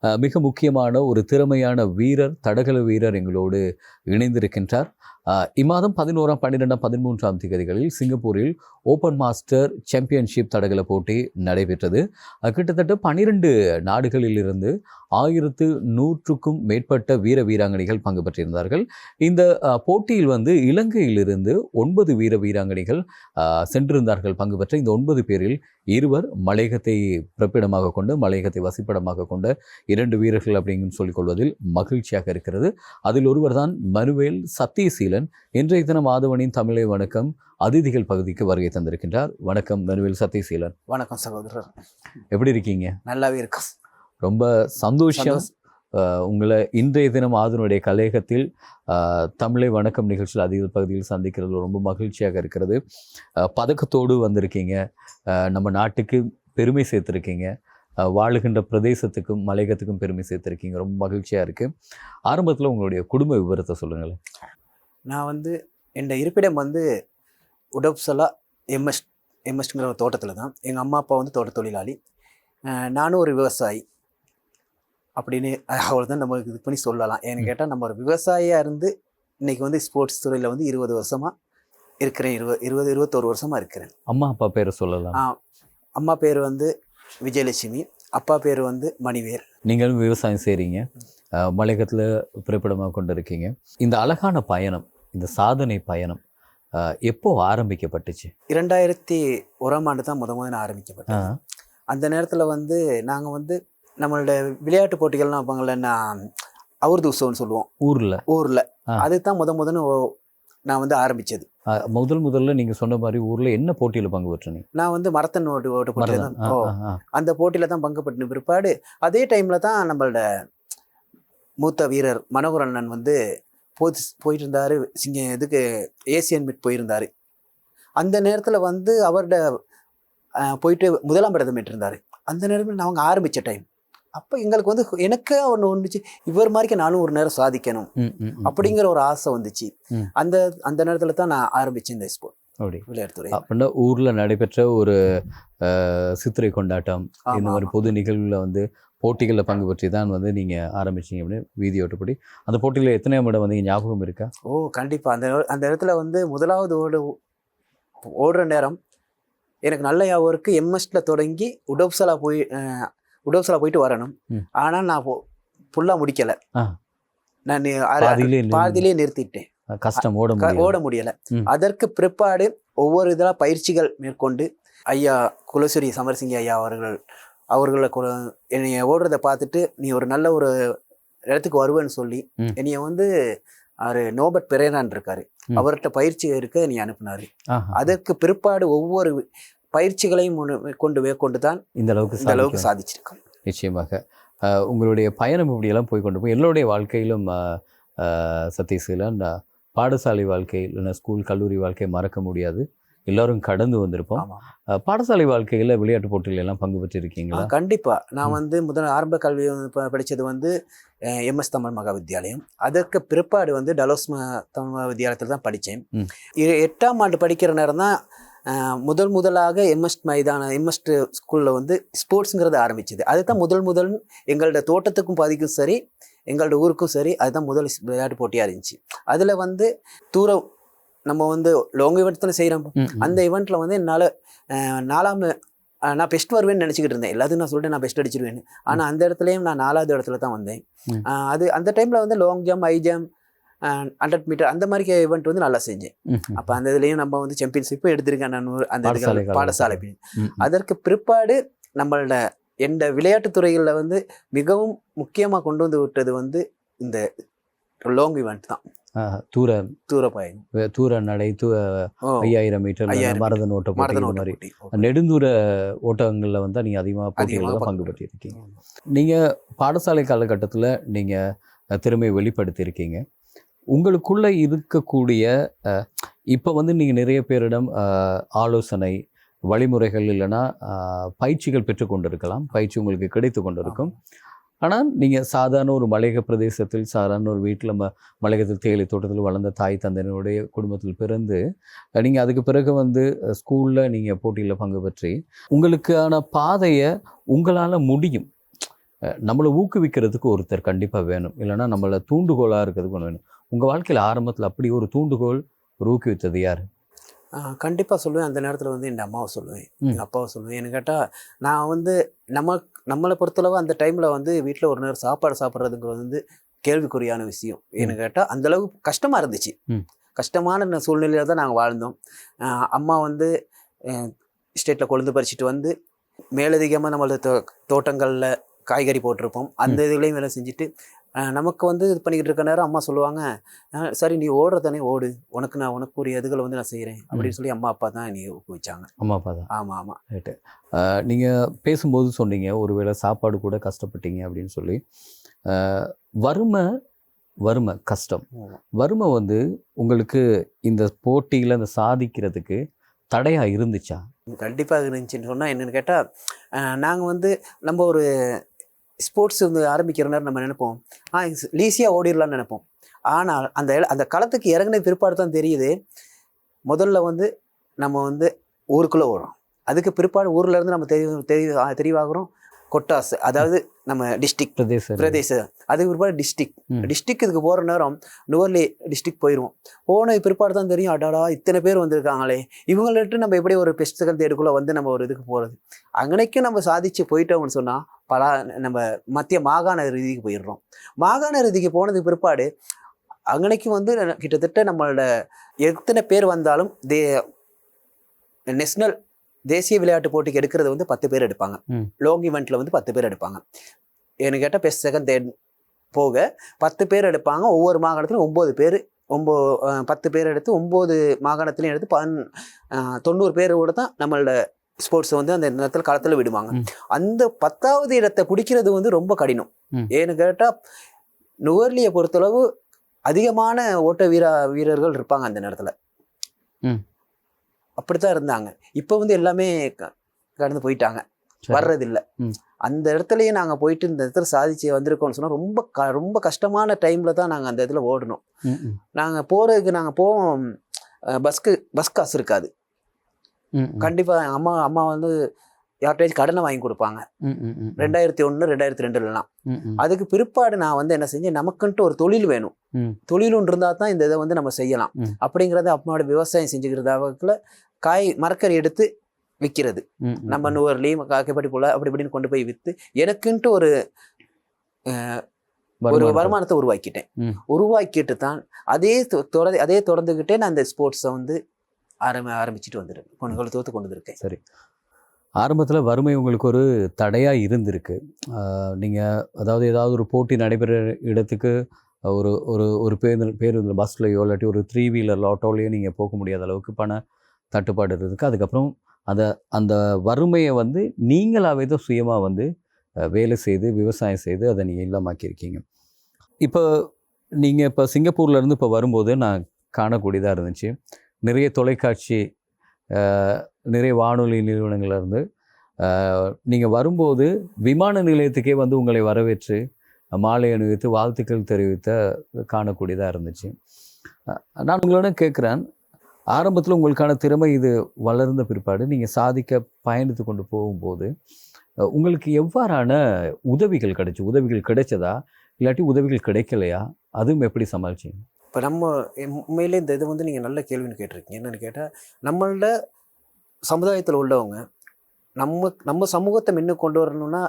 மிக முக்கியமான ஒரு திறமையான வீரர் தடகள வீரர் எங்களோடு இணைந்திருக்கின்றார். இம்மாதம் பதினோராம் பன்னிரெண்டாம் பதிமூன்றாம் தேதிகளில் சிங்கப்பூரில் ஓப்பன் மாஸ்டர் சாம்பியன்ஷிப் தடகள போட்டி நடைபெற்றது. கிட்டத்தட்ட பன்னிரண்டு நாடுகளிலிருந்து ஆயிரத்து நூற்றுக்கும் மேற்பட்ட வீர வீராங்கனைகள் பங்கு பெற்றிருந்தார்கள். இந்த போட்டியில் வந்து இலங்கையிலிருந்து ஒன்பது வீர வீராங்கனைகள் சென்றிருந்தார்கள். பங்கு பெற்ற இந்த ஒன்பது பேரில் இருவர் மலையகத்தை பிறப்பிடமாக கொண்டு மலையகத்தை வசிப்பிடமாக கொண்ட இரண்டு வீரர்கள் அப்படின்னு சொல்லிக் கொள்வதில் மகிழ்ச்சியாக இருக்கிறது. அதில் ஒருவர் தான் மனுவேல் சத்தியசீலன் இன்றைய தினம் ஆதவனின் தமிழை வணக்கம். அதிதிகள் பகுதிக்கு வருகை தந்திருக்கின்றார். வணக்கம் மனுவேல் சத்தியசீலன் வணக்கம் சகோதரர். எப்படி இருக்கீங்க? நல்லாவே இருக்கும். ரொம்ப சந்தோஷம். உங்களை இன்றைய தினம் ஆதனுடைய கலையகத்தில் தமிழை வணக்கம் நிகழ்ச்சியில் அதிக பகுதியில் சந்திக்கிறது ரொம்ப மகிழ்ச்சியாக இருக்கிறது. பதக்கத்தோடு வந்திருக்கீங்க. நம்ம நாட்டுக்கு பெருமை சேர்த்துருக்கீங்க. வாழுகின்ற பிரதேசத்துக்கும் மலையகத்துக்கும் பெருமை சேர்த்துருக்கீங்க. ரொம்ப மகிழ்ச்சியாக இருக்குது ஆரம்பத்தில் உங்களுடைய குடும்ப விவரத்தை சொல்லுங்களேன். நான் வந்து என் இருப்பிடம் வந்து உடப்சலா எம்எஸ் எம்எஸ்ங்கிற ஒரு தோட்டத்தில் தான். எங்கள் அம்மா அப்பா வந்து தோட்ட தொழிலாளி. நானும் ஒரு விவசாயி. அப்படின்னு அவ்வளோதான் நம்ம இது பண்ணி சொல்லலாம். ஏன்னு கேட்டால் நம்ம ஒரு விவசாயியாக இருந்து இன்னைக்கு வந்து ஸ்போர்ட்ஸ் துறையில் வந்து இருபது வருஷமாக இருக்கிறேன். இருபது இருபது இருபத்தோரு வருஷமாக இருக்கிறேன். அம்மா அப்பா பேரை சொல்லலாம். அம்மா பேர் வந்து விஜயலட்சுமி. அப்பா பேர் வந்து மணிவேல். நீங்களும் விவசாயம் செய்கிறீங்க மலையகத்தில் பிறப்பிடமாக கொண்டு இருக்கீங்க இந்த அழகான பயணம் இந்த சாதனை பயணம் எப்போ ஆரம்பிக்கப்பட்டுச்சு? இரண்டாயிரத்தி ஓராம் ஆண்டு தான் முத முதல்ல ஆரம்பிக்கப்பட்டது. ஆ, அந்த நேரத்தில் வந்து நாங்கள் வந்து நம்மளோட விளையாட்டு போட்டிகள்லாம் வைப்பாங்கள்ல நான் அவர்து உற்சவம்னு சொல்லுவோம். ஊர்ல? ஊரில். அதுதான் முத முதன்னு நான் வந்து ஆரம்பிச்சது. அஹ், முதல் முதல்ல நீங்க சொன்ன மாதிரி ஊர்ல என்ன போட்டியில பங்கு பெற்றீங்க நான் வந்து மரத்தன் ஓட்டு ஓட்டு போட்டியில். தான். அந்த போட்டியில் தான் பங்கு பெற்றின பிற்பாடு அதே டைமில் தான் நம்மளோட மூத்த வீரர் மனோகர் அண்ணன் வந்து போய் போயிட்டு இருந்தார் சிங்க இதுக்கு ஏசியன் மீட் போயிருந்தார். அந்த நேரத்தில் வந்து அவரோட போயிட்டு முதலாம் படத்தை இருந்தார் அந்த நேரத்தில் அவங்க ஆரம்பித்த டைம் அப்போ எங்களுக்கு வந்து எனக்கு ஒன்று ஒன்றுச்சு இவர் மாதிரிக்கு நானும் ஒரு நேரம் சாதிக்கணும். அப்படிங்கிற ஒரு ஆசை வந்துச்சு. அந்த அந்த நேரத்தில் தான் நான் ஆரம்பித்தேன் இந்த ஸ்போர்ட் அப்படி. விளையாட்டுத்துறை. அப்படின்னா ஊர்ல நடைபெற்ற ஒரு சித்திரை கொண்டாட்டம் இந்த மாதிரி. பொது நிகழ்வுல வந்து போட்டிகளில் பங்கு பெற்றி தான் வந்து நீங்க ஆரம்பிச்சீங்க அப்படின்னு வீதி ஓட்டுப்படி. அந்த போட்டியில எத்தனை இடம் வந்தீங்க ஞாபகம் இருக்கா? ஓ கண்டிப்பாக அந்த அந்த இடத்துல வந்து முதலாவது ஓடு ஓடுற நேரம் எனக்கு நல்ல ஞாபகம் இருக்கு. எம்எஸ்ல தொடங்கி உடோப்சலா போய் உடோப்சலா போயிட்டு வரணும். ஆனால் நான் ஃபுல்லாக முடிக்கல. நான் பாதியிலே நிறுத்திட்டேன். கஷ்டம் ஓட ஓட முடியல. அதற்கு பிற்பாடு ஒவ்வொரு இதாக பயிற்சிகள் மேற்கொண்டு ஐயா குலசூரி சமரசிங்க ஐயா அவர்கள் அவர்களை கு- என்னைய ஓடுறதை பார்த்துட்டு நீ ஒரு நல்ல ஒரு இடத்துக்கு வருவேன்னு சொல்லி. என்னைய வந்து அவர் நோபட் பெரேரான் இருக்காரு. அவர்கிட்ட பயிற்சி இருக்க நீ அனுப்புனாரு. அதற்கு பிற்பாடு ஒவ்வொரு பயிற்சிகளையும் கொண்டு மேற்கொண்டு தான் இந்த அளவுக்கு இந்த அளவுக்கு சாதிச்சிருக்கோம் நிச்சயமாக உங்களுடைய பயணம் இப்படியெல்லாம் போய் கொண்டு போய் எல்லோருடைய வாழ்க்கையிலும் அஹ், பாடசாலை வாழ்க்கை இல்லைன்னா ஸ்கூல் கல்லூரி வாழ்க்கையை மறக்க முடியாது. எல்லாரும் கடந்து வந்திருப்போம். பாடசாலை வாழ்க்கையில் விளையாட்டு போட்டிகள் எல்லாம் பங்கு பெற்றிருக்கீங்களா? ஆ, கண்டிப்பா. நான். வந்து முதல் ஆரம்ப கல்வி வந்து ப- படிச்சது வந்து எம்எஸ் தமிழ் மகா வித்யாலயம் அதற்கு பிற்பாடு வந்து டலோஸ் தமிழ் மகா வித்யாலயத்தில் தான் படித்தேன். எட்டாம் ஆண்டு படிக்கிற நேரம் தான் முதல் முதலாக எம்எஸ் மைதான எம்எஸ் ஸ்கூலில் வந்து ஸ்போர்ட்ஸுங்கிறது ஆரம்பிச்சது. அதுதான் முதல் முதல் எங்களோட தோட்டத்துக்கும் பாதிக்கும் சரி எங்களோட ஊருக்கும் சரி அதுதான் முதல் விளையாட்டு போட்டியாக இருந்துச்சு. அதில் வந்து தூரம் நம்ம வந்து லாங் ஈவெண்ட்ஸ் செய்கிறோம். அந்த ஈவெண்ட்டில் வந்து என்னால் நாலாம் நான் பெஸ்ட் வருவேன்னு நினச்சிக்கிட்டு இருந்தேன். எல்லாத்தையும் நான் சொல்லிட்டு நான் பெஸ்ட் அடிச்சிருவேன் ஆனால் அந்த இடத்துலையும் நான் நாலாவது இடத்துல தான் வந்தேன். அது அந்த டைமில் வந்து long jump high jump hundred metre அந்த மாதிரி ஈவெண்ட் வந்து நல்லா செஞ்சேன். அப்போ அந்த இதுலேயும் நம்ம வந்து சாம்பியன்ஷிப் எடுத்திருக்கேன் நான் அந்த பாடசாலை. அதற்கு பிற்பாடு நம்மளோட எந்த விளையாட்டுத் துறைகளில் வந்து மிகவும் முக்கியமாக கொண்டு வந்து விட்டது வந்து இந்த லாங் ஈவெண்ட் தான். தூர தூர பயணம். தூர நடை தூ ஐயாயிரம் மீட்டர் மரதன் ஓட்ட மாதிரி. நெடுந்தூர ஓட்டங்களில் வந்து நீங்கள் அதிகமாக போட்டிகளில் பங்கு பெற்றிருக்கீங்க. நீங்கள் பாடசாலை காலகட்டத்தில் நீங்கள் திறமையை வெளிப்படுத்தியிருக்கீங்க. உங்களுக்குள்ள இருக்கக்கூடிய இப்போ வந்து நீங்கள் நிறைய பேரிடம் ஆலோசனை வழிமுறைகள் இல்லைன்னா பயிற்சிகள் பெற்றுக்கொண்டிருக்கலாம். பயிற்சி உங்களுக்கு கிடைத்து கொண்டிருக்கும். ஆனால் நீங்கள் சாதாரண ஒரு மலையக பிரதேசத்தில் சாதாரண ஒரு வீட்டில் ம மலையகத்தில் தேயிலை தோட்டத்தில் வளர்ந்த தாய் தந்தையினுடைய குடும்பத்தில் பிறந்து நீங்கள் அதுக்கு பிறகு வந்து ஸ்கூலில் நீங்கள் போட்டியில் பங்கு பெற்றி உங்களுக்கான பாதையை உங்களால் முடியும். நம்மளை ஊக்குவிக்கிறதுக்கு ஒருத்தர் கண்டிப்பாக வேணும். இல்லைன்னா நம்மளை தூண்டுகோலாக இருக்கிறதுக்கு ஒன்று வேணும். உங்கள் வாழ்க்கையில் ஆரம்பத்தில் அப்படி ஒரு தூண்டுகோல் ஒரு ஊக்குவித்தது யார்? கண்டிப்பாக சொல்லுவேன். அந்த நேரத்தில் வந்து என் அம்மாவை சொல்லுவேன். எங்கள் அப்பாவை சொல்லுவேன். எனக்கு கேட்டால் நான் வந்து நம்ம நம்மளை பொறுத்தளவு அந்த டைமில் வந்து வீட்டில் ஒரு நேரம் சாப்பாடு சாப்பிட்றதுங்கிறது வந்து கேள்விக்குறியான விஷயம். எனக்கு கேட்டால் அந்தளவு கஷ்டமாக இருந்துச்சு. கஷ்டமான சூழ்நிலையில் தான் நாங்கள் வாழ்ந்தோம். அம்மா வந்து ஸ்டேட்டில் கொழுந்து பறிச்சுட்டு வந்து மேலதிகமாக நம்மளோட தோ தோட்டங்களில் காய்கறி போட்டிருப்போம். அந்த இதுலேயும் வேலை செஞ்சுட்டு நமக்கு வந்து இது பண்ணிக்கிட்டு இருக்க நேரம் அம்மா சொல்லுவாங்க சரி நீ ஓடுறதானே ஓடு. உனக்கு நான் உனக்குரிய இதுகளை வந்து நான் செய்கிறேன் அப்படின்னு சொல்லி அம்மா அப்பா தான் என்னை ஊக்குவிச்சாங்க. அம்மா அப்பா தான். ஆமாம் ஆமாம் நீங்கள் பேசும்போது சொன்னீங்க ஒருவேளை சாப்பாடு கூட கஷ்டப்பட்டீங்க அப்படின்னு சொல்லி. வறுமை வறுமை கஷ்டம். வறுமை வந்து உங்களுக்கு இந்த போட்டியில் இந்த சாதிக்கிறதுக்கு தடையாக இருந்துச்சா? கண்டிப்பாக இருந்துச்சுன்னு சொன்னால் என்னென்னு கேட்டால் நாங்கள் வந்து நம்ம ஒரு ஸ்போர்ட்ஸ் வந்து ஆரம்பிக்கிற நேரம் நம்ம நினைப்போம். ஆ ஈஸியாக ஓடிடலாம்னு நினைப்போம். ஆனால் அந்த அந்த களத்துக்கு இறங்கின பிற்பாடு தான் தெரியுது. முதல்ல வந்து நம்ம வந்து ஊருக்குள்ளே ஓடுறோம். அதுக்கு பிற்பாடு ஊரில் இருந்து நம்ம தெரிய தெரிய தெளிவாகிறோம் கொட்டாஸ் அதாவது நம்ம டிஸ்ட்ரிக்ட் பிரதேச பிரதேச அதுக்கு பிற்பாடு டிஸ்ட்ரிக்ட் ம். டிஸ்ட்ரிக்ட் இதுக்கு போகிற நேரம் நுவர்லி டிஸ்ட்ரிக்ட் போயிடுவோம் போன பிற்பாடு தான் தெரியும் அடாடா இத்தனை பேர் வந்திருக்காங்களே. இவங்கள்ட்ட நம்ம எப்படி ஒரு பெஸ்ட் செகண்ட் தேர்டுக்குள்ளே வந்து நம்ம ஒரு இதுக்கு போகிறது அங்கனைக்கும் நம்ம சாதிச்சு போயிட்டோம்னு சொன்னால் பல நம்ம மத்திய மாகாண ரீதிக்கு போயிடுறோம். மாகாண ரீதிக்கு போனதுக்கு பிற்பாடு அங்கனைக்கும் வந்து கிட்டத்தட்ட நம்மளோட எத்தனை பேர் வந்தாலும் தே நேஷனல் தேசிய விளையாட்டு போட்டிக்கு எடுக்கிறது வந்து பத்து பேர் எடுப்பாங்க. லாங் ஈவெண்ட்டில் வந்து பத்து பேர் எடுப்பாங்க எனக்கு கேட்டால் பெஸ்ட் செகண்ட் தேர்ட் போக பத்து பேர் எடுப்பாங்க ஒவ்வொரு மாகாணத்திலும் ஒம்பது பேர் ஒம்போ பத்து பேர் எடுத்து ஒம்பது மாகாணத்துலையும் எடுத்து பன் தொண்ணூறு பேரோட தான் நம்மளோட ஸ்போர்ட்ஸை வந்து அந்த நேரத்தில் களத்தில் விடுவாங்க. அந்த பத்தாவது இடத்தை பிடிக்கிறது வந்து ரொம்ப கடினம். ஏன்னு கேட்டால் நுவர்லியை பொறுத்தளவு அதிகமான ஓட்ட வீரா வீரர்கள் இருப்பாங்க அந்த நேரத்தில். அப்படித்தான் இருந்தாங்க. இப்போ வந்து எல்லாமே கடந்து போயிட்டாங்க. வர்றதில்ல. அந்த இடத்துலயே நாங்கள் போயிட்டு இந்த இடத்துல சாதிச்சு வந்திருக்கோம்னு சொன்னால் ரொம்ப க ரொம்ப கஷ்டமான டைமில் தான் நாங்கள் அந்த இதில் ஓடணும். நாங்கள் போகிறதுக்கு நாங்கள் போவோம். பஸ்க்கு பஸ் காசு இருக்காது. கண்டிப்பாக அம்மா அம்மா வந்து யார்கிட்டயாச்சும் கடனை வாங்கி கொடுப்பாங்க. ரெண்டாயிரத்தி ஒன்று ரெண்டாயிரத்தி ரெண்டுலலாம். அதுக்கு பிற்பாடு நான் வந்து என்ன செஞ்சேன் நமக்குன்ட்டு ஒரு தொழில் வேணும். ம். தொழில் ஒன்று இருந்தால் தான் இந்த இதை வந்து நம்ம செய்யலாம். அப்படிங்கிறத அம்மாவோட விவசாயம் செஞ்சுக்கிறதாவதுல காய் மரக்கறி எடுத்து விற்கிறது நம்ம நுவர்லி காக்கைப்படி போல அப்படி இப்படின்னு கொண்டு போய் விற்று எனக்குன்ட்டு ஒரு ஒரு. வருமானத்தை உருவாக்கிட்டேன். உருவாக்கிட்டு தான் அதே தொ- தொடர்ந்து அதே தொடர்ந்துக்கிட்டே நான் அந்த ஸ்போர்ட்ஸை வந்து ஆரம்பி ஆரம்பிச்சுட்டு வந்துருக்கேன். கொண்டு தோத்து கொண்டு வந்திருக்கேன். சரி. ஆரம்பத்தில் வறுமை உங்களுக்கு ஒரு தடையாக இருந்திருக்கு. நீங்கள் அதாவது ஏதாவது ஒரு போட்டி நடைபெற இடத்துக்கு ஒரு ஒரு ஒரு பேருந்து பேருந்து பஸ்லையோ இல்லாட்டி ஒரு த்ரீ வீலர் ஆட்டோலையோ நீங்கள் போக முடியாத அளவுக்கு பண தட்டுப்பாடு இருக்குது அதுக்கப்புறம் அந்த அந்த வறுமையை வந்து நீங்களாகவே தான் சுயமாக வந்து வேலை செய்து விவசாயம் செய்து அதை நீங்கள் இல்லாமாக்கியிருக்கீங்க இப்போ நீங்கள் இப்போ சிங்கப்பூர்லேருந்து இப்போ வரும்போது நான் காணக்கூடியதாக இருந்துச்சு. நிறைய தொலைக்காட்சி நிறைய வானொலி நிறுவனங்கள்லேருந்து நீங்கள் வரும்போது விமான நிலையத்துக்கே வந்து உங்களை வரவேற்று மாலை அணிவித்து வாழ்த்துக்கள் தெரிவித்த காணக்கூடியதாக இருந்துச்சு. நான் உங்களோட கேட்குறேன் ஆரம்பத்தில் உங்களுக்கான திறமை இது வளர்ந்த பிற்பாடு நீங்கள் சாதிக்க பயணித்து கொண்டு போகும்போது உங்களுக்கு எவ்வாறான உதவிகள் கிடைச்சி உதவிகள் கிடைச்சதா? இல்லாட்டி உதவிகள் கிடைக்கலையா? அதுவும் எப்படி சமாளிச்சிங்க? இப்போ நம்ம உண்மையிலே இந்த இது வந்து நீங்கள் நல்ல கேள்வின்னு கேட்டிருக்கீங்க. என்னென்னு கேட்டால் நம்மளோட சமுதாயத்தில் உள்ளவங்க நம்ம நம்ம சமூகத்தை முன்னு கொண்டு வரணும்னா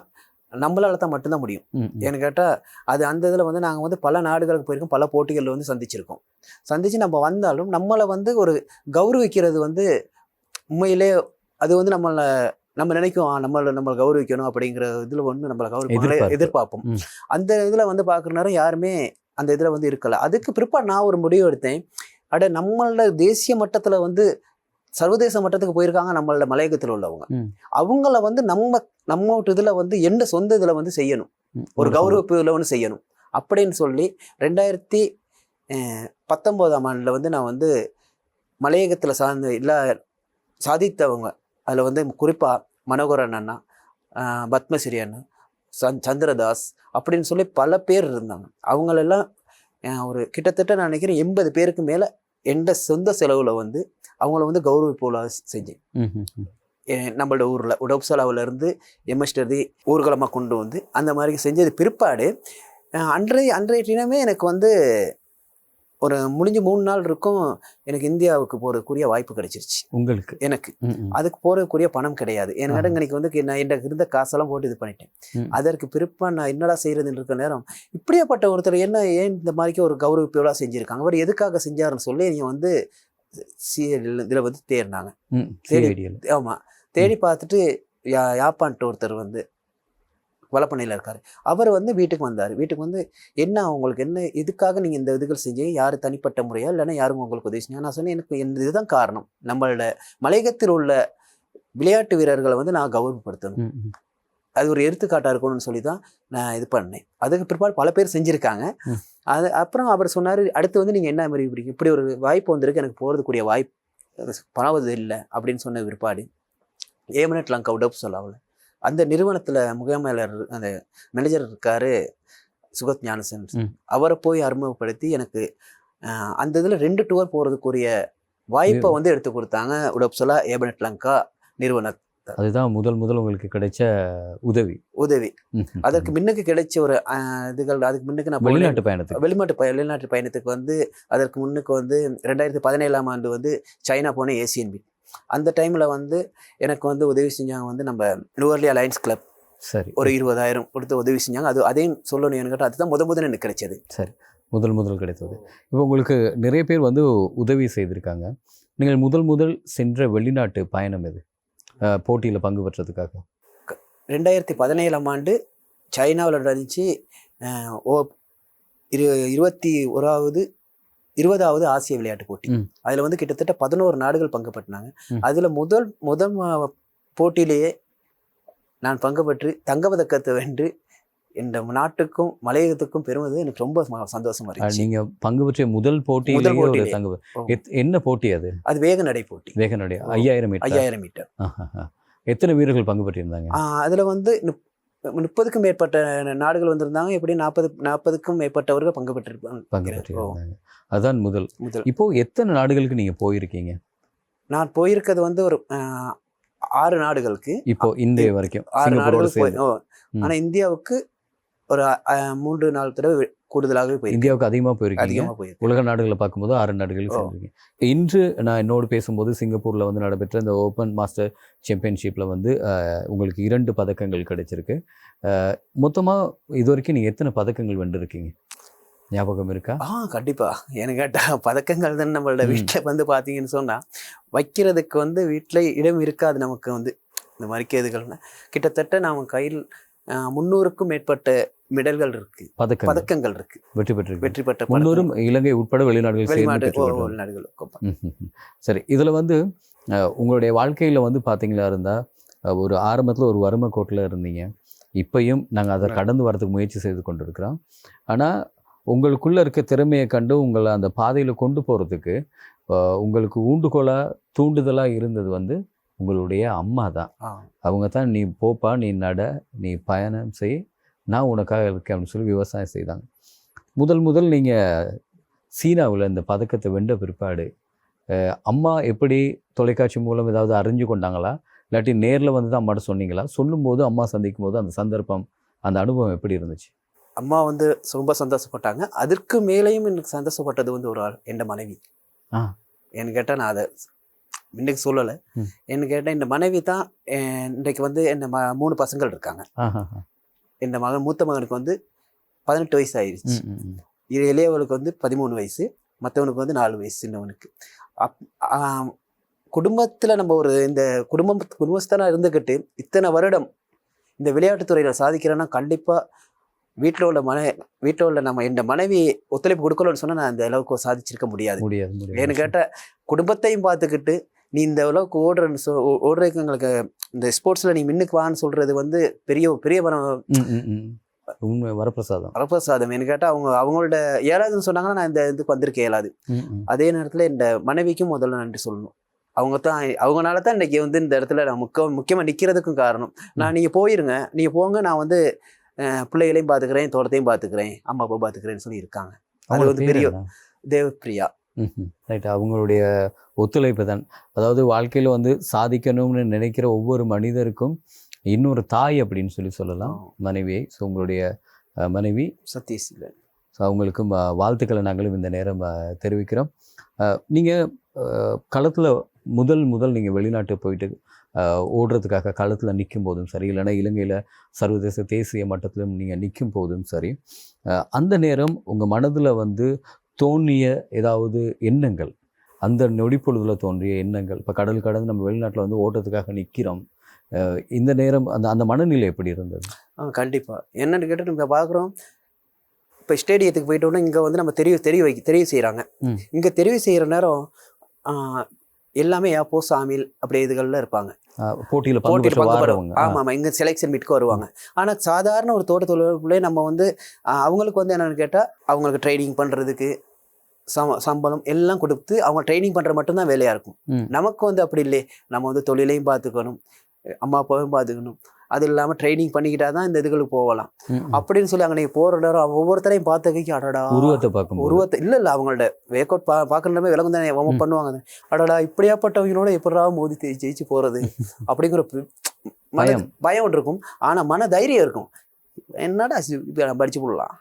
நம்மளால தான் மட்டும்தான் முடியும். ஏன்னு கேட்டால் அது அந்த இதில் வந்து நாங்கள் வந்து பல நாடுகளுக்கு போயிருக்கோம் பல போட்டிகளில் வந்து சந்திச்சிருக்கோம் சந்தித்து நம்ம வந்தாலும் நம்மளை வந்து ஒரு கௌரவிக்கிறது வந்து உண்மையிலே அது வந்து நம்மளை நம்ம நினைக்கும் "ஆ, நம்மளை நம்ம கௌரவிக்கணும் அப்படிங்கிற இதில் வந்து நம்மளை எதிர்பார்ப்பு. எதிர்பார்ப்போம். அந்த இதில் வந்து பார்க்குற நேரம் யாருமே அந்த இதில் வந்து இருக்கல அதுக்கு பிற்பாடு நான் ஒரு முடிவு எடுத்தேன் அட நம்மளோட தேசிய மட்டத்தில் வந்து சர்வதேச மட்டத்துக்கு போயிருக்காங்க நம்மளோட மலையகத்தில் உள்ளவங்க. அவங்கள வந்து நம்ம நம்ம இதில் வந்து என்ன சொந்த இதில் வந்து செய்யணும். ஒரு கௌரவிப்பு இதில் வந்து செய்யணும். அப்படின்னு சொல்லி ரெண்டாயிரத்தி பத்தொம்போதாம் ஆண்டில் வந்து நான் வந்து மலையகத்தில் சார்ந்த எல்லா சாதித்தவங்க. அதில் வந்து குறிப்பாக மனோகரன் அண்ணா பத்மஸ்ரீ அண்ணா சந் சந்திரதாஸ் அப்படின்னு சொல்லி பல பேர் இருந்தாங்க. அவங்களெல்லாம் ஒரு கிட்டத்தட்ட நான் நினைக்கிறேன் எண்பது பேருக்கு மேலே எந்த சொந்த செலவில் வந்து அவங்கள வந்து கௌரவிப்போல செஞ்சேன். நம்மளோட ஊரில் உடப்சலாவிலேருந்து எம்எஸ்டர்தி ஊர்வலமாக கொண்டு வந்து அந்த மாதிரி செஞ்சது பிற்பாடு அஹ், அன்றைய அன்றைய தினமே எனக்கு வந்து ஒரு முடிஞ்சு மூணு நாள் இருக்கும் எனக்கு இந்தியாவுக்கு போகிறதுக்குரிய வாய்ப்பு கிடைச்சிருச்சு. உங்களுக்கு? எனக்கு. அதுக்கு போகிறதுக்குரிய பணம் கிடையாது. என். இன்னைக்கு வந்து நான் என்கிட்ட இருந்த காசெல்லாம் போட்டு இது பண்ணிட்டேன். அதற்கு பிறப்பா நான் என்னடா செய்யறதுன்னு இருக்க நேரம் இப்படியாப்பட்ட ஒருத்தர் என்ன ஏன் இந்த மாதிரிக்கு ஒரு கௌரவிப்போட செஞ்சிருக்காங்க? அவர் எதுக்காக செஞ்சாருன்னு சொல்லி நீ வந்து சி இதில் வந்து தேடினாங்க. ல. ஆமாம் தேடி பார்த்துட்டு யா யாப்பான்ட்டு ஒருத்தர் வந்து வலப்பண்ணையில் இருக்கார். அவர் வந்து வீட்டுக்கு வந்தார். வீட்டுக்கு வந்து என்ன உங்களுக்கு என்ன எதுக்காக நீங்கள் இந்த இதுகள் செஞ்சீங்க? யார் தனிப்பட்ட முறையா? இல்லைன்னா யாரும் உங்களுக்கு உதவி செஞ்சா நான் சொன்னேன் எனக்கு இந்த இதுதான் காரணம். நம்மளோட மலையகத்தில் உள்ள விளையாட்டு வீரர்களை வந்து நான் கௌரவப்படுத்தணும். அது ஒரு எடுத்துக்காட்டாக இருக்கணும்னு சொல்லி தான் நான் இது பண்ணேன். அதுக்கு பிற்பாடு பல பேர் செஞ்சுருக்காங்க. அது அப்புறம் அவர் சொன்னார் அடுத்து வந்து நீங்கள் என்ன மாதிரி இப்படி இப்படி ஒரு வாய்ப்பு வந்திருக்கு எனக்கு போகிறதுக்குரிய வாய்ப்பு பணவது இல்லை அப்படின்னு சொன்ன பிற்பாடு ஏமனட் லங்கா உடப் சொல்லாவில் அந்த நிறுவனத்தில் முகமையாளர் அந்த மேனேஜர் இருக்காரு சுகத் ஞானசன். அவரை போய் அறிமுகப்படுத்தி எனக்கு அந்த இதில் ரெண்டு டூர் போகிறதுக்குரிய வாய்ப்பை வந்து எடுத்து கொடுத்தாங்க உடப்சொலா ஏபனட் லங்கா அதுதான் முதல் முதல் உங்களுக்கு கிடைச்ச உதவி. உதவி. அதற்கு. முன்னுக்கு கிடைச்ச ஒரு இதுகள் அதுக்கு முன்னுக்கு நான். வெளிநாட்டு பயணத்துக்கு. வெளிநாட்டு பய வெளிநாட்டு பயணத்துக்கு வந்து அதற்கு முன்னுக்கு வந்து ரெண்டாயிரத்தி பதினேழாம் ஆண்டு வந்து சைனா போன ஏசியன் மீட் அந்த டைமில் வந்து எனக்கு வந்து உதவி செஞ்சாங்க வந்து நம்ம நுவர்லி அலையன்ஸ் கிளப் சரி. ஒரு இருபதாயிரம் கொடுத்து உதவி செஞ்சாங்க. அது அதையும் சொல்லணும் எனக்கு அதுதான் முத முதல்ல எனக்கு கிடைச்சது. சரி. முதல் முதல் கிடைத்தது. இப்போ உங்களுக்கு நிறைய பேர் வந்து உதவி செய்திருக்காங்க. நீங்கள் முதல் முதல் சென்ற வெளிநாட்டு பயணம் எது? போட்டியில பங்கு பெற்றதுக்காக ரெண்டாயிரத்தி பதினேழாம் ஆண்டு சைனாவில் நடந்துச்சு ஓ இரு இருபத்தி ஓராவது இருபதாவது ஆசிய விளையாட்டு போட்டி. அதில் வந்து கிட்டத்தட்ட பதினோரு நாடுகள் பங்கு பெற்றினாங்க ம். அதில் முதல் முதல் போட்டியிலேயே நான் பங்கு பெற்று தங்கப்பதக்கத்தை வென்று இந்த நாட்டுக்கும் மலையகத்துக்கும் பெறுவது எனக்கு ரொம்ப சந்தோஷமா இருந்துச்சு. நீங்க பங்கு பெற்ற முதல். எத்- என்ன போட்டி அது? அது வேக நடை போட்டி. வேக நடை. ஐயாயிரம் மீட்டர்? ஐயாயிரம் மீட்டர். எத்தனை வீரர்கள் பங்கு பெற்றிருந்தாங்க? அதுல வந்து முப்- முப்பதுக்கும் மேற்பட்ட நாடுகள் வந்திருந்தாங்க. எப்படி நாற்பது நாற்பதுக்கும் மேற்பட்டவர்கள் பங்கு பங்கு பெற்றிருப்பாங்க அதுதான் முதல். முதல். இப்போ எத்தனை நாடுகளுக்கு நீங்க போயிருக்கீங்க? நான் போயிருக்கிறது வந்து ஒரு ஆறு நாடுகளுக்கு. இப்போ இந்திய வரைக்கும். ஆறு நாடுகளுக்கு. ஆனா இந்தியாவுக்கு ஒரு மூன்று நாலு தடவை கூடுதலாகவே போயிருக்கேன் இந்தியாவுக்கு அதிகமா போயிருக்கீங்க. அதிகமா போயிருக்கேன் உலக நாடுகளை பார்க்கும்போது ஆறு நாடுகளுக்கு ஓ. சென்றிருக்கீங்க. இன்று நான் என்னோடு பேசும்போது சிங்கப்பூர்ல வந்து நடைபெற்ற இந்த ஓப்பன் மாஸ்டர் சாம்பியன்ஷிப்ல வந்து உங்களுக்கு இரண்டு பதக்கங்கள் கிடைச்சிருக்கு. அஹ், மொத்தமா இது வரைக்கும் நீங்க எத்தனை பதக்கங்கள் வென்றிருக்கீங்க? ஞாபகம் இருக்கா? ஆ கண்டிப்பா. எனக்கு கேட்டா பதக்கங்கள் தான் நம்மளோட. வீட்டில் வந்து பார்த்தீங்கன்னு சொன்னா வைக்கிறதுக்கு வந்து வீட்டில் இடம் இருக்காது நமக்கு வந்து. இந்த மாதிரி கேதுகள்னு. கிட்டத்தட்ட நாம கையில் முந்நூறுக்கும் மேற்பட்ட மெடல்கள் இருக்கு. பதக்கங்கள். பதக்கங்கள் இருக்கு. வெற்றி பெற்றிருக்கு வெற்றி பெற்ற முன்னூறும் இலங்கை உட்பட வெளிநாடுகள் சேர்ந்து வெளிநாடு பெற்று பெற்றவர். வெளிநாடுகளுக்கும் ம், ம், ம். சரி இதில் வந்து உங்களுடைய வாழ்க்கையில் வந்து பார்த்தீங்களா இருந்தால் ஒரு ஆரம்பத்தில் ஒரு வறுமை கோட்டில் இருந்தீங்க. இப்பயும் நாங்கள் அதை கடந்து வரதுக்கு முயற்சி செய்து கொண்டிருக்கிறோம். ஆனால் உங்களுக்குள்ளே இருக்க திறமையை கண்டு உங்களை அந்த பாதையில் கொண்டு போகிறதுக்கு உங்களுக்கு ஊண்டுகோலாக தூண்டுதலாக இருந்தது வந்து உங்களுடைய அம்மா தான். அவங்க தான் நீ போப்பா நீ நட நீ பயணம் செய் நான் உனக்காக இருக்கேன் அப்படின்னு சொல்லி விவசாயம் செய்தாங்க. முதல் முதல் நீங்கள் சீனாவில் இந்த பதக்கத்தை வென்ற பிற்பாடு அம்மா எப்படி தொலைக்காட்சி மூலம் ஏதாவது அறிஞ்சு கொண்டாங்களா? இல்லாட்டி நேரில் வந்து தான் அம்மாட்ட சொன்னீங்களா? சொல்லும்போது அம்மா சந்திக்கும் போது அந்த சந்தர்ப்பம் அந்த அனுபவம் எப்படி இருந்துச்சு? அம்மா வந்து ரொம்ப சந்தோஷப்பட்டாங்க. அதற்கு மேலேயும் எனக்கு சந்தோஷப்பட்டது வந்து ஒரு ஆள் என் மனைவி. ஆ. என்ன கேட்டால் நான் அதை இன்னைக்கு சொல்லலை. என்ன கேட்டால் இந்த மனைவி தான் இன்றைக்கு வந்து என்ன ம மூணு பசங்கள் இருக்காங்க. இந்த மகன் மூத்த மகனுக்கு வந்து பதினெட்டு வயசு ஆயிடுச்சு இளையவளுக்கு வந்து பதிமூணு வயசு மற்றவனுக்கு வந்து நாலு வயசு சின்னவனுக்கு. அப் குடும்பத்தில் நம்ம ஒரு இந்த குடும்பம் குடும்பஸ்தனாக இருந்துக்கிட்டு இத்தனை வருடம் இந்த விளையாட்டுத்துறையில் சாதிக்கிறேன்னா கண்டிப்பாக வீட்டில் உள்ள மன வீட்டில் உள்ள நம்ம இந்த மனைவி ஒத்துழைப்பு கொடுக்கலன்னு சொன்னால் நான் அந்த அளவுக்கு சாதிச்சிருக்க முடியாது. முடியாது ஏன்னு கேட்டால் குடும்பத்தையும் பார்த்துக்கிட்டு நீ இந்த அளவுக்கு ஓடுறன்னு சொ ஓடுறதுக்கு எங்களுக்கு இந்த ஸ்போர்ட்ஸில் நீ மின்னுக்கு வான்னு சொல்கிறது வந்து பெரிய பெரிய உண்மை வரப்பிரசாதம். வரப்பிரசாதம். என்ன கேட்டால் அவங்க அவங்களோட ஏழாவதுன்னு சொன்னாங்கன்னா நான் இந்த இதுக்கு வந்திருக்க இயலாது ம் ம். அதே நேரத்தில் இந்த மனைவிக்கும் முதல்ல நன்றி சொல்லணும். அவங்க தான் அவங்கனால தான் இன்னைக்கு வந்து இந்த இடத்துல நான் முக்க முக்கியமாக நிற்கிறதுக்கும் காரணம். நான் நீங்கள் போயிருங்க. நீங்கள் போங்க நான் வந்து பிள்ளைகளையும் பார்த்துக்கிறேன் தோட்டத்தையும் பார்த்துக்கிறேன் அம்மா அப்பா பார்த்துக்கிறேன்னு சொல்லி இருக்காங்க. அது வந்து பேர் பெரிய? தேவப்பிரியா. ரைட் அவங்களுடைய ஒத்துழைப்பு தான். அதாவது வாழ்க்கையில் வந்து சாதிக்கணும்னு நினைக்கிற ஒவ்வொரு மனிதருக்கும் இன்னொரு தாய் அப்படின்னு சொல்லி சொல்லலாம். மனைவியை. ஸோ உங்களுடைய மனைவி. சதீஷ் ஸோ அவங்களுக்கும் வாழ்த்துக்களை நாங்களும் இந்த நேரம் தெரிவிக்கிறோம். நீங்கள் களத்தில் முதல் முதல் நீங்கள் வெளிநாட்டு போயிட்டு ஓடுறதுக்காக களத்தில் நிற்கும் போதும் சரி இல்லைன்னா இலங்கையில் சர்வதேச தேசிய மட்டத்திலும் நீங்கள் நிற்கும் போதும் சரி அந்த நேரம் உங்கள் மனதில் வந்து தோன்றிய ஏதாவது எண்ணங்கள்? அந்த நொடிப்பொழுதில் தோன்றிய எண்ணங்கள். இப்போ கடல் கடந்து நம்ம வெளிநாட்டில் வந்து ஓட்டத்துக்காக நிற்கிறோம் இந்த நேரம் அந்த அந்த மனநிலை எப்படி இருந்தது? ஆ கண்டிப்பாக என்னன்னு கேட்டு நம்ம பார்க்குறோம் இப்போ ஸ்டேடியத்துக்கு போயிட்டோன்னா இங்கே வந்து நம்ம தெரிவு தெரிவு வைக்க தெரிவு செய்கிறாங்க. இங்கே தெரிவு செய்கிற நேரம் எல்லாமே ஏப்போ சாமியில் அப்படி இதுகளில் இருப்பாங்க. போட்டியில் போட்டியில் பெற்று பங்கு பெற வாரவங்க. ஆமாம் ஆமாம் இங்கே செலெக்ஷன் மீட்க்கு வருவாங்க. ஆனால் சாதாரண ஒரு தோட்ட தொழிலாளர்களே நம்ம வந்து அவங்களுக்கு வந்து என்னென்னு கேட்டால் அவங்களுக்கு ட்ரைனிங் பண்ணுறதுக்கு சம்பளம் எல்லாம் கொடுத்து அவங்க ட்ரைனிங் பண்ணுற மட்டும்தான் வேலையாக இருக்கும். நமக்கு வந்து அப்படி இல்லை நம்ம வந்து தொழிலையும் பார்த்துக்கணும். அம்மா அப்பாவையும் பார்த்துக்கணும். அது இல்லாமல் ட்ரைனிங் பண்ணிக்கிட்டா தான் இந்த இதுகளுக்கு போகலாம். அப்படின்னு சொல்லி அங்கே போகிற நேரம் ஒவ்வொருத்தரையும் பார்த்த அடடா. உருவத்தை பார்க்கும் உருவத்தை இல்லை இல்லை அவங்களோட வேக் அவுட் பா பார்க்கணுமே விலங்கு தானே. அவங்க. பண்ணுவாங்க அடடா இப்படியாப்பட்டவங்களோட எப்படா மோதி ஜெயி- ஜெயிச்சு போகிறது அப்படிங்கிற பயம். பயம் ஒன்று இருக்கும். ஆனால் மன தைரியம் இருக்கும். என்னடா இப்போ படிச்சு போடலாம்?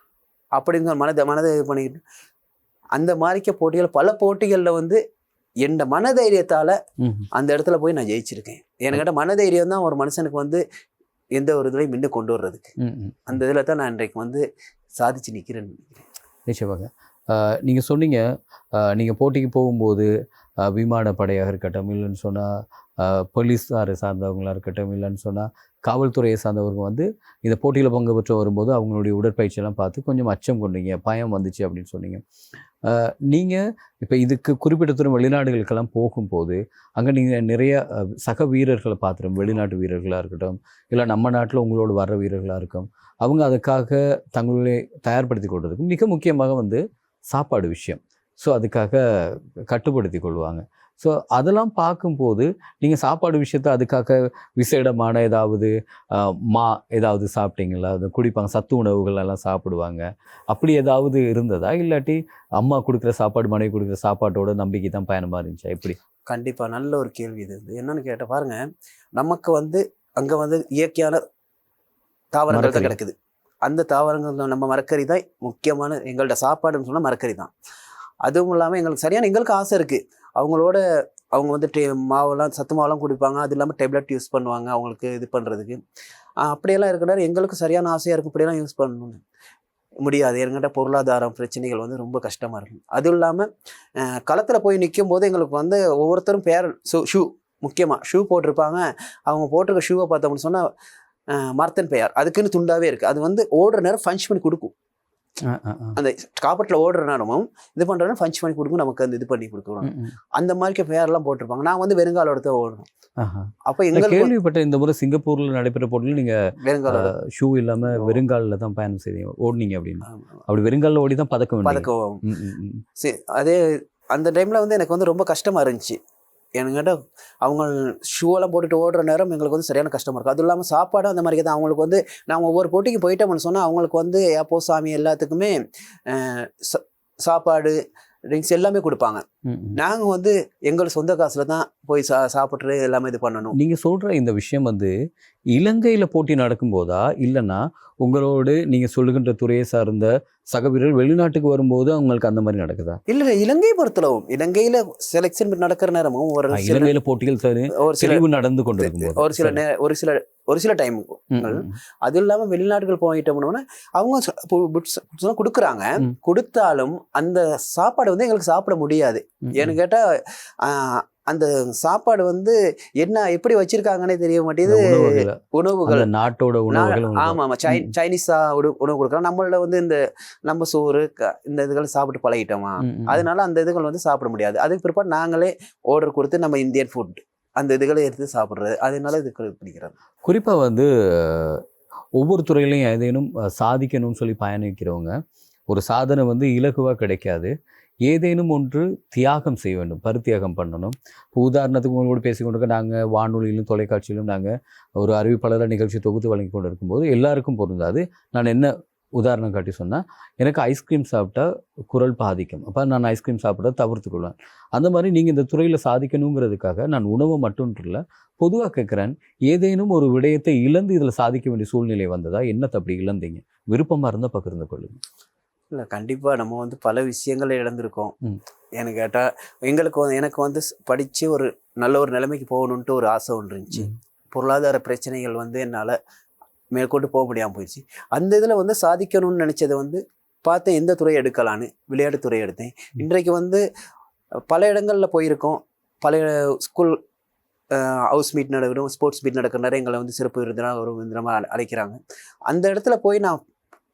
அப்படிங்கிற மனதை மனதை இது பண்ணிக்கிட்டு அந்த மாதிரிக்க போட்டிகள் பல போட்டிகளில் வந்து என் மனதைரியத்தால். அந்த இடத்துல போய் நான் ஜெயிச்சிருக்கேன் எனக்கிட்ட மனதைரியம் தான் ஒரு மனுஷனுக்கு வந்து எந்த ஒரு இதுலையும் முன்ன கொண்டு வர்றதுக்கு. அந்த இதில் தான் நான் இன்றைக்கு வந்து சாதிச்சு நிற்கிறேன்னு நிச்சயமாக நீங்கள் சொன்னீங்க நீங்கள் போட்டிக்கு போகும்போது விமானப்படையாக இருக்கட்டும் இல்லைன்னு சொன்னால் போலீஸாரை சார்ந்தவங்களாக இருக்கட்டும் இல்லைன்னு சொன்னால் காவல்துறையை சார்ந்தவங்க வந்து இந்த போட்டியில் பங்கு பெற்று வரும்போது அவங்களுடைய உடற்பயிற்சியெல்லாம் பார்த்து கொஞ்சம் அச்சம் கொண்டீங்க பயம் வந்துச்சு அப்படின்னு சொன்னீங்க. நீங்கள் இப்போ இதுக்கு குறிப்பிட்ட தூரம் வெளிநாடுகளுக்கெல்லாம் போகும்போது அங்கே நீங்கள் நிறைய சக வீரர்களை பார்த்துரும் வெளிநாட்டு வீரர்களாக இருக்கட்டும் இல்லை நம்ம நாட்டில் உங்களோட வர்ற வீரர்களாக இருக்கும் அவங்க அதுக்காக தங்களை தயார்படுத்தி கொள்றதுக்கு மிக முக்கியமாக வந்து சாப்பாடு விஷயம். ஸோ அதுக்காக கட்டுப்படுத்தி கொள்வாங்க. ஸோ அதெல்லாம் பார்க்கும்போது நீங்கள் சாப்பாடு விஷயத்தை அதுக்காக விசேடமான ஏதாவது மா ஏதாவது சாப்பிட்டீங்களா? அது குடிப்பாங்க சத்து உணவுகள் எல்லாம் சாப்பிடுவாங்க. அப்படி ஏதாவது இருந்ததா? இல்லாட்டி அம்மா கொடுக்குற சாப்பாடு மனைவி கொடுக்குற சாப்பாட்டோட நம்பிக்கை தான் பயணமாக இருந்துச்சா? எப்படி? கண்டிப்பாக நல்ல ஒரு கேள்வி இது. என்னன்னு கேட்ட பாருங்க. நமக்கு வந்து அங்கே வந்து இயற்கையான தாவரங்கள் தான். கிடக்குது. அந்த தாவரங்கள் நம்ம மரக்கறி தான் முக்கியமான எங்கள்ட்ட சாப்பாடுன்னு சொன்னால் மரக்கறி தான். அதுவும் இல்லாமல் எங்களுக்கு சரியான எங்களுக்கு ஆசை இருக்குது அவங்களோட அவங்க வந்து டே மாவெல்லாம் சத்து மாவெல்லாம் குடிப்பாங்க. அது இல்லாமல் டேப்லெட் யூஸ் பண்ணுவாங்க அவங்களுக்கு இது பண்ணுறதுக்கு அப்படியெல்லாம் இருக்கிற எங்களுக்கு சரியான ஆசையாக இருக்கும் இப்படியெல்லாம் யூஸ் பண்ணணும் முடியாது. என்கிட்ட பொருளாதாரம் பிரச்சனைகள் வந்து ரொம்ப கஷ்டமாக இருக்கும் அதுவும் இல்லாமல் களத்தில் போய் நிற்கும் போது எங்களுக்கு வந்து ஒவ்வொருத்தரும் பேர் ஷூ ஷூ முக்கியமாக ஷூ போட்டிருப்பாங்க. அவங்க போட்டிருக்க ஷூவை பார்த்தோம்னு சொன்னால் மரத்தன் பெயர். அதுக்குன்னு துண்டாவே இருக்குது அது வந்து ஓடுற நேரம் ஃபங்க்ஷன் பண்ணி கொடுக்கும். அந்த காப்பட்டில் ஓடுற நேரமும் இது பண்ணுற நேரம் ஃபங்க்ஷன் பண்ணி கொடுக்கும் நமக்கு அந்த இது பண்ணி கொடுக்கணும். அந்த மாதிரி பேர்லாம் போட்டிருப்பாங்க. நான் வந்து வெறுங்காலோட ஓடணும். அப்போ நான் எங்களுக்கு கேள்விப்பட்ட இந்த முறை சிங்கப்பூர்ல நடைபெற்ற போட்டியில் நீங்க வெறுங்காலோட. ஷூ இல்லாம வெறுங்காலில் தான் பயணம் செய்தீங்க. ஓடுனீங்க அப்படின்னு. அப்படி வெறுங்காலில் ஓடி தான் பதக்கம். பதக்கம். சரி அதே அந்த டைமில் வந்து எனக்கு வந்து ரொம்ப கஷ்டமாக இருந்துச்சு. என்கிட்ட அவங்க ஷூவெல்லாம் போட்டுட்டு ஓடுற நேரம் எங்களுக்கு வந்து சரியான கஷ்டமாக இருக்கும். அதுவும் இல்லாமல் சாப்பாடும் அந்த மாதிரி தான் அவங்களுக்கு வந்து நாங்கள் ஒவ்வொரு போட்டிக்கு போயிட்டோம்னு சொன்னால் அவங்களுக்கு வந்து ஏப்போ சாமி எல்லாத்துக்குமே சாப்பாடு ட்ரிங்க்ஸ் எல்லாமே கொடுப்பாங்க. நாங்கள் வந்து எங்கள் சொந்த காசில் தான் போய் சா சாப்பிட்றது எல்லாமே இது பண்ணணும். நீங்க சொல்ற இந்த விஷயம் வந்து இலங்கையில போட்டி நடக்கும்போதா இல்லைன்னா உங்களோடு நீங்க சொல்லுகின்ற துறையை சார்ந்த சக வீரர்கள் வெளிநாட்டுக்கு வரும்போது அவங்களுக்கு அந்த மாதிரி நடக்குதா? இல்லை இல்லை இலங்கை பொறுத்தளவும் இலங்கையில் செலெக்ஷன் நடக்கிற நேரமும் ஒரு இலங்கையில போட்டிகள் சரி ஒரு சில நடந்து கொண்டிருக்கும் போது. ஒரு சில நே ஒரு சில ஒரு சில டைம் அது இல்லாமல் வெளிநாடுகள் போயிட்டோம்னா அவங்க புட்ஸ் புட்ஸ்லாம் கொடுக்குறாங்க. கொடுத்தாலும் அந்த சாப்பாடு வந்து எங்களுக்கு சாப்பிட முடியாது. ஏன்னு கேட்டால் அந்த சாப்பாடு வந்து என்ன எப்படி வச்சிருக்காங்கன்னே தெரிய மாட்டேங்குது. உணவுகள். நாட்டோட உணவுகள் ஆமா ஆமா சை. சைனீஸா உணவு கொடுக்குறோம். நம்மள வந்து இந்த நம்ம சோறு இந்த இதுகளை சாப்பிட்டு பழகிட்டோமா? அதனால அந்த இதுகள் வந்து சாப்பிட முடியாது. அதுக்கு பிற்பாடு நாங்களே ஆர்டர் கொடுத்து நம்ம இந்தியன் ஃபுட் அந்த இதுகளை எடுத்து சாப்பிட்றது. அதனால இது பிடிக்கிறது. குறிப்பா வந்து ஒவ்வொரு துறையிலையும் ஏதேனும் சாதிக்கணும்னு சொல்லி பயணிக்கிறவங்க ஒரு சாதனை வந்து இலகுவா கிடைக்காது. ஏதேனும் ஒன்று தியாகம் செய்ய வேண்டும் பருத்தியாகம் பண்ணணும். இப்போ உதாரணத்துக்கு உங்களோட பேசிக்கொண்டிருக்க நாங்கள் வானொலியிலும் தொலைக்காட்சியிலும் நாங்கள் ஒரு அறிவிப்பாளராக நிகழ்ச்சி தொகுத்து வழங்கி கொண்டு இருக்கும்போது எல்லாருக்கும் பொருந்தாது. நான் என்ன உதாரணம் காட்டி சொன்னால் எனக்கு ஐஸ்கிரீம் சாப்பிட்டா குரல் பாதிக்கும். அப்போ நான் ஐஸ்கிரீம் சாப்பிட தவிர்த்துக்கொள்வேன் அந்த மாதிரி நீங்கள் இந்த துறையில் சாதிக்கணுங்கிறதுக்காக நான் உணவை மட்டும் இல்லை பொதுவாக கேட்குறேன் ஏதேனும் ஒரு விடயத்தை இழந்து இதில் சாதிக்க வேண்டிய சூழ்நிலை வந்ததா? என்ன அப்படி இழந்தீங்க? விருப்பமாக இருந்தால் பகிர்ந்து கொள்ளுங்கள் இல்லை கண்டிப்பாக நம்ம வந்து பல விஷயங்களை இழந்திருக்கோம். எனக்கு கேட்டால் எங்களுக்கு வந்து எனக்கு வந்து படித்து ஒரு நல்ல ஒரு நிலைமைக்கு போகணுன்ட்டு ஒரு ஆசை ஒன்று இருந்துச்சு. பொருளாதார பிரச்சனைகள் வந்து என்னால் மேற்கொண்டு போக முடியாமல் போயிடுச்சு. அந்த இதில் வந்து சாதிக்கணும்னு நினச்சதை வந்து பார்த்தேன் எந்த துறை எடுக்கலான்னு விளையாட்டு துறை எடுத்தேன். இன்றைக்கு வந்து பல இடங்களில் போயிருக்கோம். பல ஸ்கூல் ஹவுஸ் மீட் நடக்கணும் ஸ்போர்ட்ஸ் மீட் நடக்கிற எங்களை வந்து சிறப்பு விருந்தினாக ஒரு விருந்தினமாக அழைக்கிறாங்க. அந்த இடத்துல போய் நான்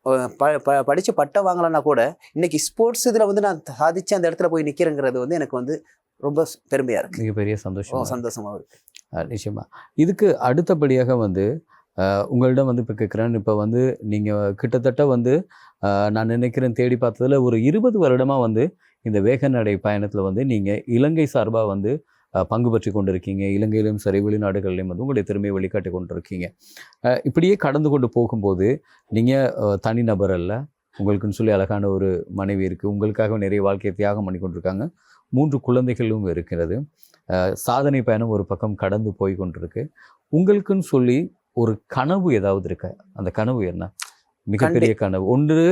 ப ப படித்து பட்டம் வாங்கலைன்னா கூட இன்னைக்கு ஸ்போர்ட்ஸ் இதில் வந்து நான் சாதிச்சு அந்த இடத்துல போய் நிற்கிறேங்கிறது வந்து எனக்கு வந்து ரொம்ப பெருமையாக இருக்குது மிகப்பெரிய சந்தோஷம் சந்தோஷமாக இருக்கு. அஹ் நிச்சயமா. இதுக்கு அடுத்தபடியாக வந்து உங்களிடம் வந்து இப்போ கேட்குறேன் இப்போ வந்து நீங்கள் கிட்டத்தட்ட வந்து நான் நினைக்கிறேன் தேடி பார்த்ததுல ஒரு இருபது வருடமாக வந்து இந்த வேக நடை பயணத்தில் வந்து நீங்கள் இலங்கை சார்பாக வந்து பங்கு பற்றி கொண்டிருக்கீங்க. இலங்கையிலும் சரி வெளிநாடுகளிலும் வந்து உங்களுடைய திறமையை வெளிக்காட்டி கொண்டிருக்கீங்க. இப்படியே கடந்து கொண்டு போகும்போது நீங்கள் தனிநபர் அல்ல. உங்களுக்குன்னு சொல்லி அழகான ஒரு மனைவி இருக்குது உங்களுக்காக நிறைய வாழ்க்கையை தியாகம் பண்ணி கொண்டிருக்காங்க. மூன்று குழந்தைகளும் இருக்கிறது. சாதனை பயணம் ஒரு பக்கம் கடந்து போய் கொண்டிருக்கு. உங்களுக்குன்னு சொல்லி ஒரு கனவு ஏதாவது இருக்கா? அந்த கனவு என்ன? மிகப்பெரிய கனவு. ஒன்று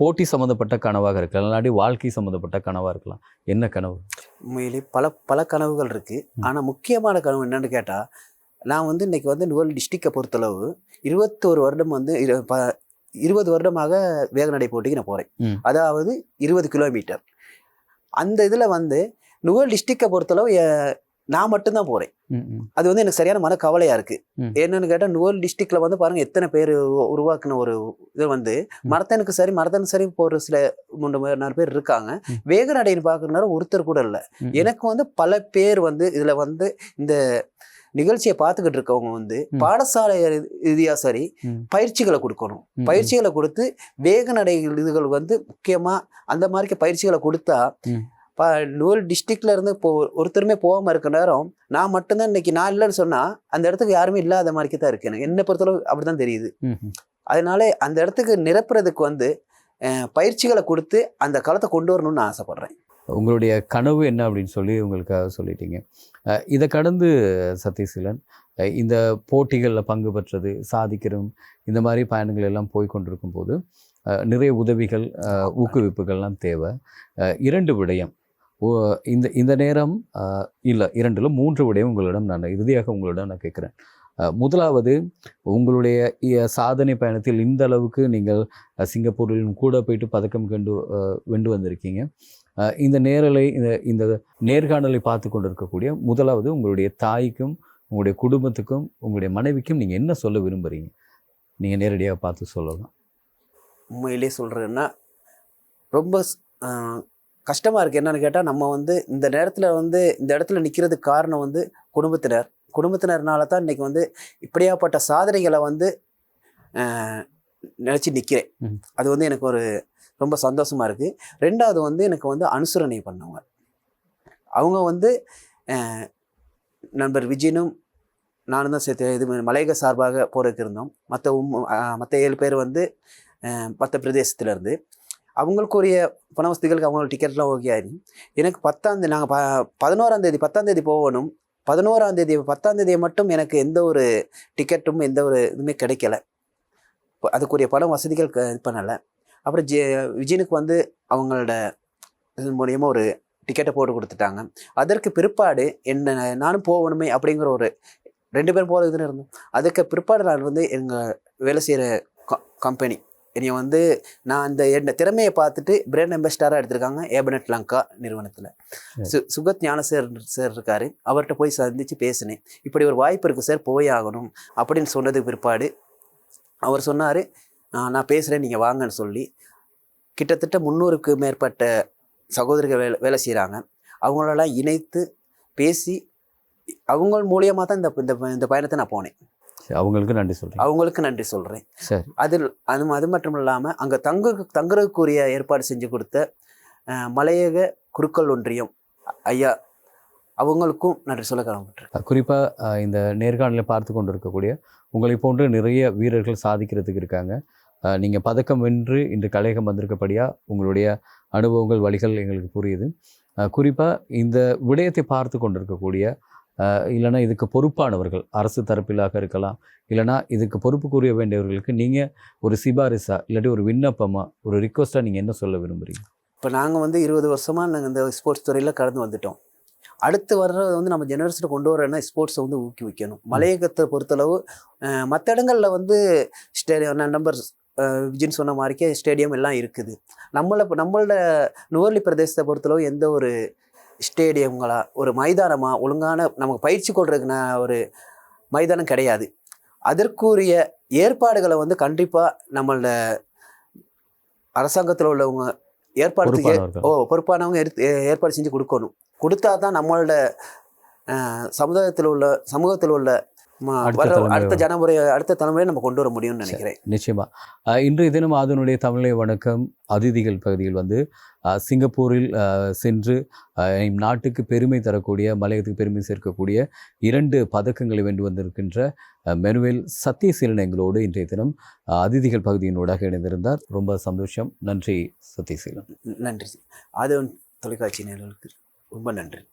போட்டி சம்மந்தப்பட்ட கனவாக இருக்கலாம். இல்லாட்டி வாழ்க்கை சம்மந்தப்பட்ட கனவாக இருக்கலாம். என்ன கனவு? உண்மையிலே பல பல கனவுகள் இருக்குது. ஆனால் முக்கியமான கனவு என்னன்னு கேட்டால் நான் வந்து இன்னைக்கு வந்து நுவல் டிஸ்ட்ரிக்டை பொறுத்தளவு இருபத்தோரு வருடம் வந்து இருபது வருடமாக வேகநடை போட்டிக்கு நான் போகிறேன். அதாவது இருபது கிலோமீட்டர் அந்த இதில் வந்து நுவல் டிஸ்ட்ரிக்டை பொறுத்தளவு நான் மட்டும்தான் போகிறேன் அது வந்து எனக்கு சரியான மன கவலையாக இருக்குது. என்னன்னு கேட்டால் நுவல் டிஸ்ட்ரிக்டில் வந்து பாருங்கள் எத்தனை பேர் உரு- உருவாக்குன ஒரு இது வந்து மரத்தனுக்கு சரி மரத்தனுக்கு சரி போகிற சில மூன்று நாலு பேர் இருக்காங்க. வேகநடைன்னு பார்க்குற ஒருத்தர் கூட இல்லை எனக்கு வந்து பல பேர் வந்து இதுல வந்து இந்த நிகழ்ச்சியை பார்த்துக்கிட்டு இருக்கவங்க வந்து. பாடசாலை ரீதியா சரி. பயிற்சிகளை கொடுக்கணும் பயிற்சிகளை கொடுத்து வேக நடை இதுகள் வந்து முக்கியமா அந்த மாதிரி பயிற்சிகளை கொடுத்தா. ப நூல் டிஸ்ட்ரிக்ட்ல இருந்து இப்போ ஒருத்தருமே போகாம இருக்க நேரம் நான் மட்டும்தான் இன்னைக்கு நான் இல்லைன்னு சொன்னா அந்த இடத்துக்கு யாருமே இல்லாத மாதிரி தான் இருக்கு எனக்கு. என்னை பொறுத்தளவு அப்படிதான் தெரியுது. ம், ம். அதனால அந்த இடத்துக்கு நிரப்புறதுக்கு வந்து பயிற்சிகளை கொடுத்து அந்த களத்தை கொண்டு வரணும்னு நான் ஆசைப்படுறேன். உங்களுடைய கனவு என்ன அப்படின்னு சொல்லி உங்களுக்காக சொல்லிட்டீங்க. இதை கடந்து சதீசீலன் இந்த போட்டிகளில் பங்கு பெற்றது சாதிக்கிறோம் இந்த மாதிரி பயணங்கள் எல்லாம் போய் கொண்டிருக்கும் போது நிறைய உதவிகள் ஊக்குவிப்புகள்லாம் தேவை. இரண்டு விடயம். இந்த இந்த நேரம் இல்லை இரண்டில் மூன்று விடையும் உங்களிடம் நான் இறுதியாக உங்களிடம் நான் கேட்குறேன். முதலாவது உங்களுடைய சாதனை பயணத்தில் இந்த அளவுக்கு நீங்கள் சிங்கப்பூரிலும் கூட போயிட்டு பதக்கம் கண்டு வெண்டு வென்று வந்திருக்கீங்க. இந்த நேரலை இந்த இந்த நேர்காணலை பார்த்து கொண்டிருக்கக்கூடிய முதலாவது உங்களுடைய தாய்க்கும் உங்களுடைய குடும்பத்துக்கும் உங்களுடைய மனைவிக்கும் நீங்கள் என்ன சொல்ல விரும்புகிறீங்க நீங்கள் நேரடியாக பார்த்து சொல்லலாம். உண்மையிலே சொல்கிறேன்னா ரொம்ப ஸ்- ஆஹ் கஷ்டமா இருக்கு. என்னன்னு கேட்டால் நம்ம வந்து இந்த நேரத்தில் வந்து இந்த இடத்துல நிற்கிறதுக்கு காரணம் வந்து குடும்பத்தினர். குடும்பத்தினர்னால தான் இன்னைக்கு வந்து இப்படியாப்பட்ட சாதனைகளை வந்து நினச்சி நிற்கிறேன். அது வந்து எனக்கு ஒரு ரொம்ப சந்தோஷமா இருக்கு. ரெண்டாவது வந்து எனக்கு வந்து அனுசரணை பண்ணவங்க. அவங்க வந்து நண்பர் விஜயனும் நானும் தான் சேர்த்து இது மலையக சார்பாக போறதுக்கு இருந்தோம். மற்ற மற்ற ஏழு பேர் வந்து மற்ற பிரதேசத்துல இருந்து அவங்களுக்குரிய பண வசதிகளுக்கு அவங்க டிக்கெட்லாம் ஓகே ஆயிடுச்சு எனக்கு பத்தாம் தேதி நாங்கள் ப பதினோராம் தேதி பத்தாம் தேதி போகணும். பதினோராம் தேதி பத்தாம் தேதியை மட்டும் எனக்கு எந்த ஒரு டிக்கெட்டும் எந்த ஒரு இதுவுமே கிடைக்கல. இப்போ அதுக்குரிய பண வசதிகள் க- இது பண்ணலை. அப்புறம் ஜெ விஜயனுக்கு வந்து அவங்களோட இது மூலியமாக ஒரு டிக்கெட்டை போட்டு கொடுத்துட்டாங்க. அதற்கு பிற்பாடு என்ன நானும் போகணுமே அப்படிங்கிற ஒரு ரெண்டு பேரும் போகிறதுன்னு இருந்தோம். அதுக்கு பிற்பாடு நான் வந்து எங்கள் வேலை செய்கிற கம்பெனி என்னைய வந்து நான் அந்த என் திறமையை பார்த்துட்டு பிராண்ட் அம்பாசிடராக எடுத்திருக்காங்க ஏபனட் லங்கா நிறுவனத்தில். சு சுகத் ஞான சார் சார் இருக்காரு. அவர்கிட்ட போய் சந்தித்து பேசினேன். இப்படி ஒரு வாய்ப்பு இருக்குது சார் போய் ஆகணும் அப்படின்னு சொன்னதுக்கு பிற்பாடு அவர் சொன்னார் நான் பேசுகிறேன் நீங்கள் வாங்கன்னு சொல்லி. கிட்டத்தட்ட முந்நூறுக்கு மேற்பட்ட சகோதரிகள் வேலை வேலை செய்கிறாங்க அவங்களெல்லாம் இணைத்து பேசி அவங்க மூலியமாக தான் இந்த இந்த இந்த பயணத்தை நான் போனேன். அவங்களுக்கு நன்றி சொல்கிறேன் அவங்களுக்கு நன்றி சொல்கிறேன் சரி. அதில் அது அது மட்டும் இல்லாமல் அங்கே தங்க தங்குறதுக்குரிய ஏற்பாடு செஞ்சு கொடுத்த மலையக குருக்கள் ஒன்றியம் ஐயா அவங்களுக்கும் நன்றி சொல்ல கடமைப்பட்டிருக்கேன் குறிப்பாக இந்த நேர்காணலை பார்த்து கொண்டு இருக்கக்கூடிய உங்களை போன்று நிறைய வீரர்கள் சாதிக்கிறதுக்கு இருக்காங்க. நீங்கள் பதக்கம் வென்று இன்று கலையகம் வந்திருக்கபடியா உங்களுடைய அனுபவங்கள் வழிகள் எங்களுக்கு புரியுது. குறிப்பாக இந்த விடயத்தை பார்த்து கொண்டிருக்கக்கூடிய இல்லைன்னா இதுக்கு பொறுப்பானவர்கள் அரசு தரப்பிலாக இருக்கலாம். இல்லைன்னா இதுக்கு பொறுப்புக்குரிய வேண்டியவர்களுக்கு நீங்கள் ஒரு சிபாரிசா இல்லாட்டி ஒரு விண்ணப்பமாக ஒரு ரிக்வஸ்ட்டாக நீங்கள் என்ன சொல்ல விரும்புகிறீங்க இப்போ நாங்கள் வந்து இருபது வருஷமாக நாங்கள் இந்த ஸ்போர்ட்ஸ் துறையில் கடந்து வந்துட்டோம். அடுத்து வர்றது வந்து நம்ம ஜெனரேஷனை கொண்டு வரேன்னா ஸ்போர்ட்ஸை வந்து ஊக்குவிக்கணும் மலையகத்தை பொறுத்தளவு மற்ற இடங்களில் வந்து ஸ்டேடியம் நம்பர் விஜின் சொன்ன மாதிரிக்கே ஸ்டேடியம் எல்லாம் இருக்குது. நம்மளை இப்போ நம்மளோட நுவர்லி பிரதேசத்தை பொறுத்தளவு எந்த ஒரு ஸ்டேடியங்களா ஒரு மைதானமா ஒழுங்கான நமக்கு பயிற்சி கொள்றதுக்குன ஒரு மைதானம் கிடையாது. அதற்குரிய ஏற்பாடுகளை வந்து கண்டிப்பாக நம்மளோட அரசாங்கத்தில் உள்ளவங்க ஏற்பாடு ஓ பொறுப்பானவங்க எடுத்து ஏற்பாடு செஞ்சு கொடுக்கணும். கொடுத்தா தான் நம்மளோட சமுதாயத்தில் உள்ள சமூகத்தில் உள்ள அடுத்த ஜனமுறை அடுத்த தலைமுறையை நம்ம கொண்டு வர முடியும்னு நினைக்கிறேன். நிச்சயமா. அஹ், இன்றைய தினம் அதனுடைய தமிழை வணக்கம். அதிதிகள் பகுதியில் வந்து சிங்கப்பூரில் சென்று நாட்டுக்கு பெருமை தரக்கூடிய மலையத்துக்கு பெருமை சேர்க்கக்கூடிய இரண்டு பதக்கங்களை வென்று வந்திருக்கின்ற மெனுவேல் சத்யசீலன் எங்களோடு இன்றைய தினம் அதிதிகள் பகுதியினூடாக இணைந்திருந்தார். ரொம்ப சந்தோஷம். நன்றி சத்யசீலன். நன்றி. அது தொலைக்காட்சி நேர்களுக்கு ரொம்ப நன்றி.